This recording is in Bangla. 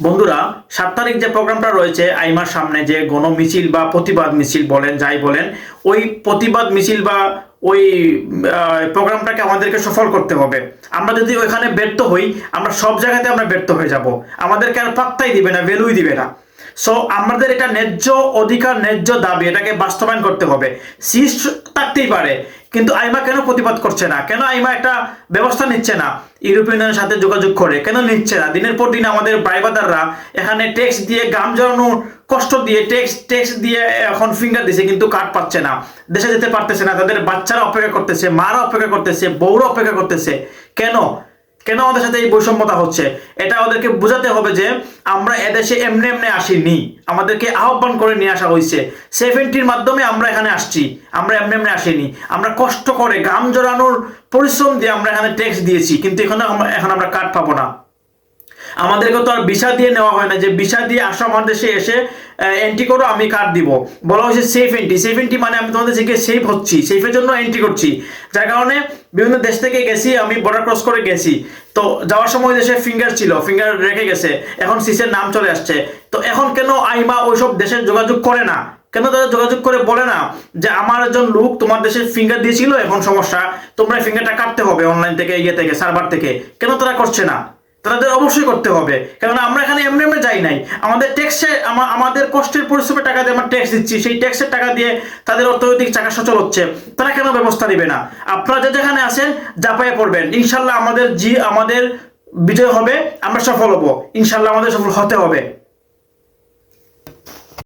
বন্ধুরা, সাত তারিখ যে প্রোগ্রামটা রয়েছে, আইমার সামনে যে গণ মিছিল বা প্রতিবাদ মিছিল বলেন, যাই বলেন, ওই প্রতিবাদ মিছিল বা ওই প্রোগ্রামটাকে আমাদেরকে সফল করতে হবে। আমরা যদি ওইখানে ব্যর্থ হই, আমরা সব জায়গাতে আমরা ব্যর্থ হয়ে যাব। আমাদেরকে আর পাত্তাই দিবে না, ভ্যালুই দিবে না। সো আমাদের এটা ন্যায্য অধিকার, ন্যায্য দাবি, এটাকে বাস্তবায়ন করতে হবে। শীর্ষ থাকতেই পারে। কিন্তু আইমা কেন প্রতিবাদ করছে না? কেন আইমা একটা ব্যবস্থা নিচ্ছে না? ইউরোপিয়ান ইউনিয়নের সাথে যোগাযোগ করে কেন নিচ্ছে না? দিনের পর দিন আমাদের ব্রাইবাদাররা এখানে ট্যাক্স দিয়ে গাম জড়ানো কষ্ট দিয়ে ট্যাক্স ট্যাক্স দিয়ে এখন ফিঙ্গার দিছে, কিন্তু কাট পাচ্ছে না। দেশে যেতে পারতেছে না, তাদের বাচ্চারা অপেক্ষা করতেছে, মারা অপেক্ষা করতেছে, বউরা অপেক্ষা করতেছে। কেন? কেন আমাদের সাথে এই বৈষম্যতা হচ্ছে? এটা ওদেরকে বোঝাতে হবে যে আমরা এদেশে এমনি এমনি আসিনি। আমাদেরকে আহ্বান করে নিয়ে আসা হয়েছে। সেভেন্টির মাধ্যমে আমরা এখানে আসছি। আমরা এমনি এমনি আসিনি। আমরা কষ্ট করে গাম জড়ানোর পরিশ্রম দিয়ে আমরা এখানে ট্যাক্স দিয়েছি। কিন্তু এখানে এখন আমরা কাঠ পাবো না। আমাদেরকে তো আর ভিসা দিয়ে নেওয়া হয় না, যে ভিসা দিয়ে আসো আমার দেশে এসে এন্ট্রি করো, আমি কার্ড দিব। বলা হয়েছে সেফ এন্ট্রি সেফ এন্ট্রি মানে আমি তোমাদের থেকে সেফ হচ্ছি। সেফের জন্য এন্ট্রি করছি। যার কারণে বিভিন্ন দেশ থেকে গেছি, আমি বর্ডার ক্রস করে গেছি। তো যাওয়ার সময় দেশে ফিঙ্গার ছিল ফিঙ্গার রেখে গেছে। এখন সিসের নাম চলে আসছে। তো এখন কেন আইমা ওইসব দেশের যোগাযোগ করে না? কেন তারা যোগাযোগ করে বলে না? যে আমার একজন লোক তোমার দেশে ফিঙ্গার দিয়েছিল, এখন সমস্যা। তোমরা ফিঙ্গারটা কাটতে হবে অনলাইন থেকে ইয়ে থেকে সার্ভার থেকে। কেন তারা করছে না? তাদের অবশ্যই করতে হবে। কেননা আমরা এখানে এমনি এমনি যাই নাই। আমাদের ট্যাক্সে আমাদের কষ্টের পরিশ্রমের টাকা দিয়ে আমরা ট্যাক্স দিচ্ছি। সেই ট্যাক্সের টাকা দিয়ে তাদের অর্থনৈতিক চাকা সচল হচ্ছে। তারা কেন ব্যবস্থা নেবে না? আপনারা যে যেখানে আছেন, জাপায় পড়বেন। ইনশাল্লাহ আমাদের জি আমাদের বিজয় হবে। আমরা সফল হব। ইনশাল্লাহ আমাদের সফল হতে হবে।